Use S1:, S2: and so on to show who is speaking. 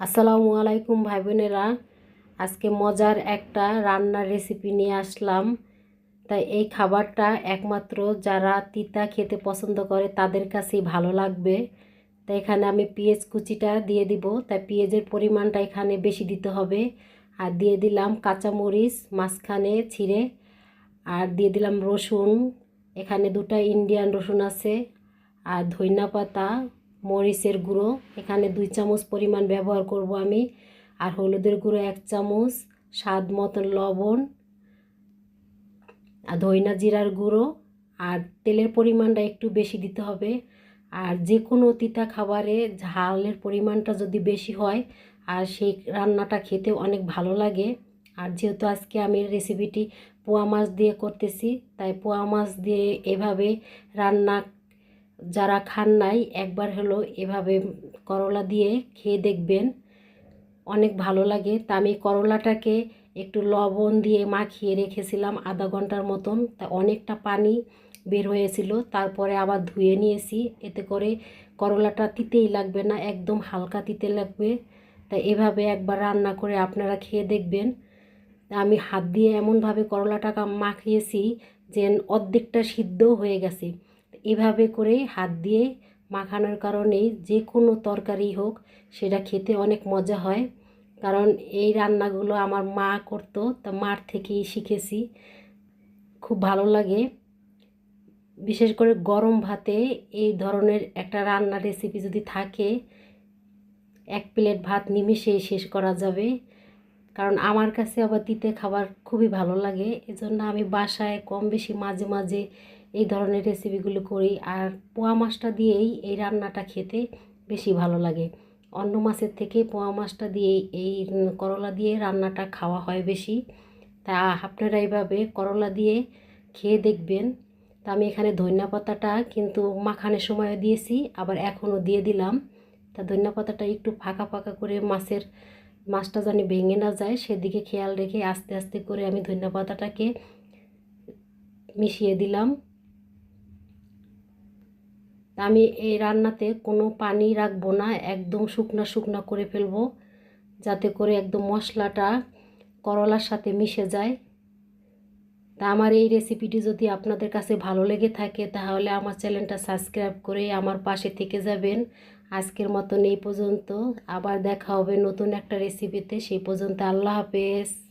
S1: আসসালামু আলাইকুম ভাই বোনেরা আজকে মজার একটা রান্নার রেসিপি নিয়ে আসলাম। তাই এই খাবারটা একমাত্র যারা তিতা খেতে পছন্দ করে তাদের কাছেই ভালো লাগবে। তাই এখানে আমি পেঁয়াজ কুচিটা দিয়ে দিব। তাই পেঁয়াজের পরিমাণটা এখানে বেশি দিতে হবে। আর দিয়ে দিলাম কাঁচামরিচ, মাঝখানে ছিঁড়ে। আর দিয়ে দিলাম রসুন। এখানে দুটা ইন্ডিয়ান রসুন আছে। আর ধইনা পাতা মরিচের গুঁড়ো। এখানে দুই চামচ পরিমাণ ব্যবহার করব আমি। আর হলুদের গুঁড়ো এক চামচ, স্বাদ মতন লবণ, আর ধইনা জিরার গুঁড়ো। আর তেলের পরিমাণটা একটু বেশি দিতে হবে। আর যে কোনো তিতা খাবারে ঝালের পরিমাণটা যদি বেশি হয়, আর সেই রান্নাটা খেতে অনেক ভালো লাগে। আর যেহেতু আজকে আমি রেসিপিটি পোয়া মাছ দিয়ে করতেছি, তাই পোয়া মাছ দিয়ে এভাবে রান্না যারা খান নাই, একবার হলো এভাবে করলা দিয়ে খেয়ে দেখবেন। অনেক ভালো লাগে। তা আমি করলাটাকে একটু লবণ দিয়ে মাখিয়ে রেখেছিলাম আধা ঘণ্টার মতন। তা অনেকটা পানি বের হয়েছিল। তারপরে আবার ধুয়ে নিয়েছি। এতে করে করলাটা তিতেই লাগবে না, একদম হালকা তিতে লাগবে। তা এভাবে একবার রান্না করে আপনারা খেয়ে দেখবেন। আমি হাত দিয়ে এমনভাবে করলাটাকে মাখিয়েছি যে অর্ধেকটা সিদ্ধ হয়ে গেছে। এভাবে করে হাত দিয়ে মাখানোর কারণে যে কোনো তরকারি হোক, সেটা খেতে অনেক মজা হয়। কারণ এই রান্নাগুলো আমার মা করতো, তা মার থেকেই শিখেছি। খুব ভালো লাগে। বিশেষ করে গরম ভাতে এই ধরনের একটা রান্নার রেসিপি যদি থাকে, এক প্লেট ভাত নিমিশেই শেষ করা যাবে। কারণ আমার কাছে আবার তিতে খাবার খুবই ভালো লাগে। এজন্য আমি বাসায় কম বেশি মাঝে মাঝে এই ধরনের রেসিপিগুলো করি। আর পোয়া মাছটা দিয়েই এই রান্নাটা খেতে বেশি ভালো লাগে। অন্য মাছের থেকে পোয়া মাছটা দিয়েই এই করলা দিয়ে রান্নাটা খাওয়া হয় বেশি। তা আপনারা এইভাবে করলা দিয়ে খেয়ে দেখবেন। তা আমি এখানে ধনিয়া পাতাটা কিন্তু মাখানোর সময় দিয়েছি, আবার এখনও দিয়ে দিলাম। তা ধনিয়া পাতাটা একটু ফাঁকা ফাঁকা করে মাছের মাছটা জানি ভেঙে না যায়, সেদিকে খেয়াল রেখে আস্তে আস্তে করে আমি ধনিয়া পাতাটাকে মিশিয়ে দিলাম। আমি এই রান্নাতে কোনো পানি রাখব না, একদম শুকনা শুকনা করে ফেলব, যাতে করে একদম মশলাটা করলার সাথে মিশে যায়। তা আমার এই রেসিপিটি যদি আপনাদের কাছে ভালো লেগে থাকে, তাহলে আমার চ্যানেলটা সাবস্ক্রাইব করে আমার পাশে থেকে যাবেন। আজকের মতন এই পর্যন্ত, আবার দেখা হবে নতুন একটা রেসিপিতে, সেই পর্যন্ত আল্লাহ হাফেজ।